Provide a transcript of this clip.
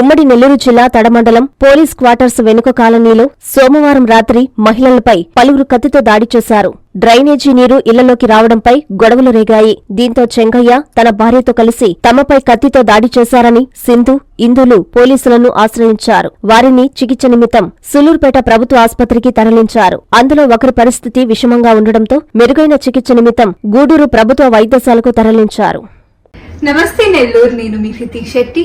ఉమ్మడి నెల్లూరు జిల్లా తడమండలం police quarters వెనుక కాలనీలో సోమవారం రాత్రి మహిళలపై పలువురు కత్తితో దాడి చేశారు. డ్రైనేజీ నీరు ఇళ్ళలోకి రావడంపై గొడవలు రేగాయి. దీంతో చెంగయ్య తన భార్యతో కలిసి తమపై కత్తితో దాడి చేశారని సింధు ఇందులు పోలీసులను ఆశ్రయించారు. వారిని చికిత్స నిమిత్తం సులూర్పేట ప్రభుత్వ ఆసుపత్రికి తరలించారు. అందులో ఒకరి పరిస్థితి విషమంగా ఉండడంతో మెరుగైన చికిత్స నిమిత్తం గూడూరు ప్రభుత్వ వైద్యశాలకు తరలించారు. నమస్తే నెల్లూరు నేను మీ శెట్టి.